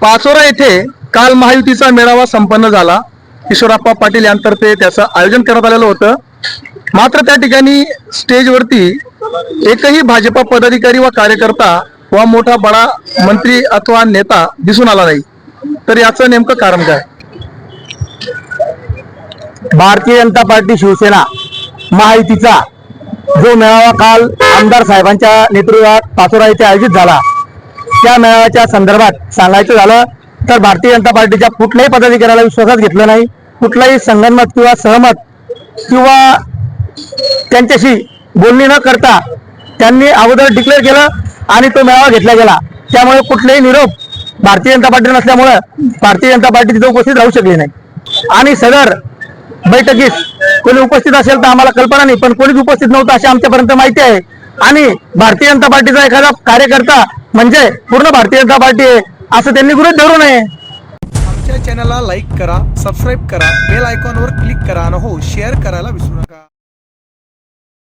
पाचोरा येथे काल महायुतीचा मेळावा संपन्न झाला. किशोरप्पा पाटील यांतर्फे त्याचं आयोजन करण्यात आलेलं होतं. मात्र त्या ठिकाणी स्टेजवरती एकही भाजपा पदाधिकारी व कार्यकर्ता वा मोठा बडा मंत्री अथवा नेता दिसून आला नाही. तर याचं नेमकं कारण काय? भारतीय जनता पार्टी शिवसेना महायुतीचा जो मेळावा काल आमदार साहेबांच्या नेतृत्वात पाचोरा येथे आयोजित झाला. त्या मेळाव्याच्या संदर्भात सांगायचं झालं तर भारतीय जनता पार्टीच्या कुठल्याही पदाधिकाऱ्याला विश्वासात घेतलं नाही. कुठलाही संगनमत किंवा सहमत किंवा त्यांच्याशी बोलणी न करता त्यांनी अगोदर डिक्लेअर केलं आणि तो मेळावा घेतला गेला. त्यामुळे कुठलेही निरोप भारतीय जनता पार्टी नसल्यामुळं भारतीय जनता पार्टी तिथे उपस्थित राहू शकली नाही. आणि सदर बैठकीस कोणी उपस्थित असेल तर आम्हाला कल्पना नाही पण कोणीच उपस्थित नव्हतं अशी आमच्यापर्यंत माहिती आहे. आणि भारतीय जनता पार्टीचा एखादा कार्यकर्ता म्हणजे पूर्ण भारतीय जनता पार्टी आहे. असं त्यांनी गृहित धरू नये. आमच्या चॅनलला लाईक करा सबस्क्राईब करा बेल आयकॉनवर क्लिक करा आणि हो शेअर करायला विसरू नका.